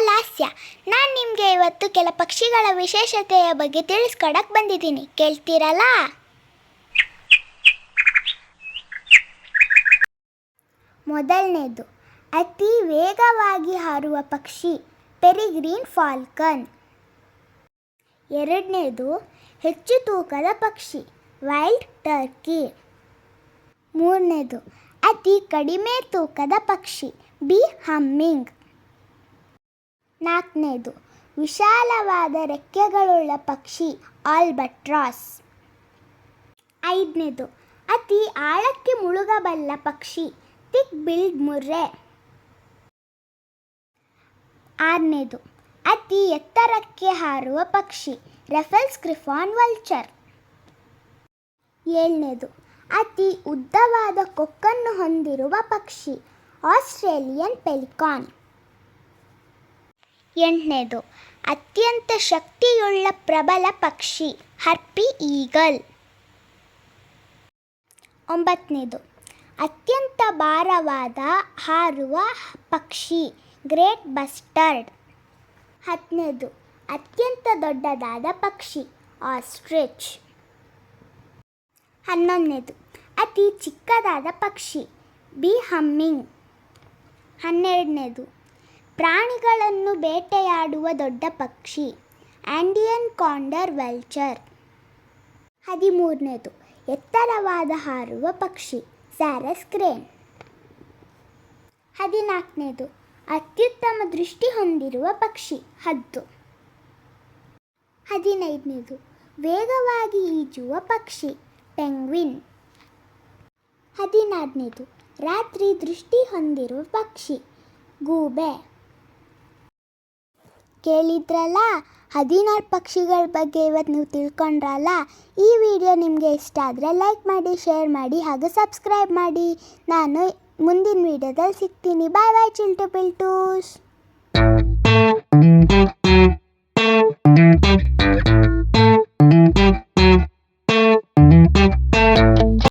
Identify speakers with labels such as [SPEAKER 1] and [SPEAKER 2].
[SPEAKER 1] ಲಾಸ್ಯ. ನಾನು ನಿಮಗೆ ಇವತ್ತು ಕೆಲ ಪಕ್ಷಿಗಳ ವಿಶೇಷತೆಯ ಬಗ್ಗೆ ತಿಳಿಸ್ಕೊಡಕ್ಕೆ ಬಂದಿದ್ದೀನಿ. ಕೇಳ್ತೀರಲ್ಲ? ಮೊದಲನೇದು, ಅತಿ ವೇಗವಾಗಿ ಹಾರುವ ಪಕ್ಷಿ, ಪೆರಿಗ್ರೀನ್ ಫಾಲ್ಕನ್. ಎರಡನೇದು, ಹೆಚ್ಚು ತೂಕದ ಪಕ್ಷಿ, ವೈಲ್ಡ್ ಟರ್ಕಿ. ಮೂರನೇದು, ಅತಿ ಕಡಿಮೆ ತೂಕದ ಪಕ್ಷಿ, ಬಿ ಹಮ್ಮಿಂಗ್. ನಾಲ್ಕನೇದು, ವಿಶಾಲವಾದ ರೆಕ್ಕೆಗಳುಳ್ಳ ಪಕ್ಷಿ ಆಲ್ಬಟ್ರಾಸ್. ಐದನೇದು, ಅತಿ ಆಳಕ್ಕೆ ಮುಳುಗಬಲ್ಲ ಪಕ್ಷಿ ತಿಕ್ ಬಿಲ್ಡ್ ಮುರ್ರೆ. ಆರನೇದು, ಅತಿ ಎತ್ತರಕ್ಕೆ ಹಾರುವ ಪಕ್ಷಿ ರೆಫಲ್ಸ್ ಕ್ರಿಫಾನ್ ವಲ್ಚರ್. ಏಳನೇದು, ಅತಿ ಉದ್ದವಾದ ಕೊಕ್ಕನ್ನು ಹೊಂದಿರುವ ಪಕ್ಷಿ ಆಸ್ಟ್ರೇಲಿಯನ್ ಪೆಲಿಕಾನ್. ಎಂಟನೇದು, ಅತ್ಯಂತ ಶಕ್ತಿಯುಳ್ಳ ಪ್ರಬಲ ಪಕ್ಷಿ, ಹರ್ಪಿ ಈಗಲ್. ಒಂಬತ್ತನೇದು ಅತ್ಯಂತ ಭಾರವಾದ ಹಾರುವ ಪಕ್ಷಿ, ಗ್ರೇಟ್ ಬಸ್ಟರ್ಡ್. ಹತ್ತನೇದು ಅತ್ಯಂತ ದೊಡ್ಡದಾದ ಪಕ್ಷಿ, ಆಸ್ಟ್ರಿಚ್. ಹನ್ನೊಂದನೇದು, ಅತಿ ಚಿಕ್ಕದಾದ ಪಕ್ಷಿ, ಬಿ ಹಮ್ಮಿಂಗ್. ಹನ್ನೆರಡನೇದು ಪ್ರಾಣಿಗಳನ್ನು ಬೇಟೆಯಾಡುವ ದೊಡ್ಡ ಪಕ್ಷಿ, ಆಂಡಿಯನ್ ಕಾಂಡರ್ ವೆಲ್ಚರ್. ಹದಿಮೂರನೇದು, ಎತ್ತರವಾದ ಹಾರುವ ಪಕ್ಷಿ, ಸ್ಯಾರಸ್ ಕ್ರೇನ್. ಹದಿನಾಲ್ಕನೇದು, ಅತ್ಯುತ್ತಮ ದೃಷ್ಟಿ ಹೊಂದಿರುವ ಪಕ್ಷಿ, ಹದ್ದು. ಹದಿನೈದನೇದು, ವೇಗವಾಗಿ ಈಜುವ ಪಕ್ಷಿ, ಪೆಂಗ್ವಿನ್. ಹದಿನಾರನೇದು, ರಾತ್ರಿ ದೃಷ್ಟಿ ಹೊಂದಿರುವ ಪಕ್ಷಿ, ಗೂಬೆ. ಕೇಳಿದ್ರಲ್ಲ? ಹದಿನಾರು ಪಕ್ಷಿಗಳ ಬಗ್ಗೆ ಇವತ್ತು ನೀವು ತಿಳ್ಕೊಂಡ್ರಲ್ಲ? ಈ ವಿಡಿಯೋ ನಿಮಗೆ ಇಷ್ಟ ಆದರೆ ಲೈಕ್ ಮಾಡಿ ಶೇರ್ ಮಾಡಿ ಹಾಗೂ ಸಬ್ಸ್ಕ್ರೈಬ್ ಮಾಡಿ. ನಾನು ಮುಂದಿನ ವಿಡಿಯೋದಲ್ಲಿ ಸಿಗ್ತೀನಿ. ಬಾಯ್ ಬಾಯ್ ಚಿಲ್ಟು ಪಿಲ್ಟೂಸ್.